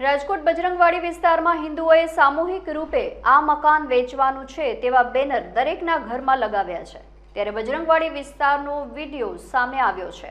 રાજકોટ બજરંગવાડી વિસ્તારમાં હિન્દુઓએ સામૂહિક રૂપે આ મકાન વેચવાનું છે તેવા બેનર દરેકના ઘરમાં લગાવ્યા છે. ત્યારે બજરંગવાડી વિસ્તારનો વીડિયો સામે આવ્યો છે.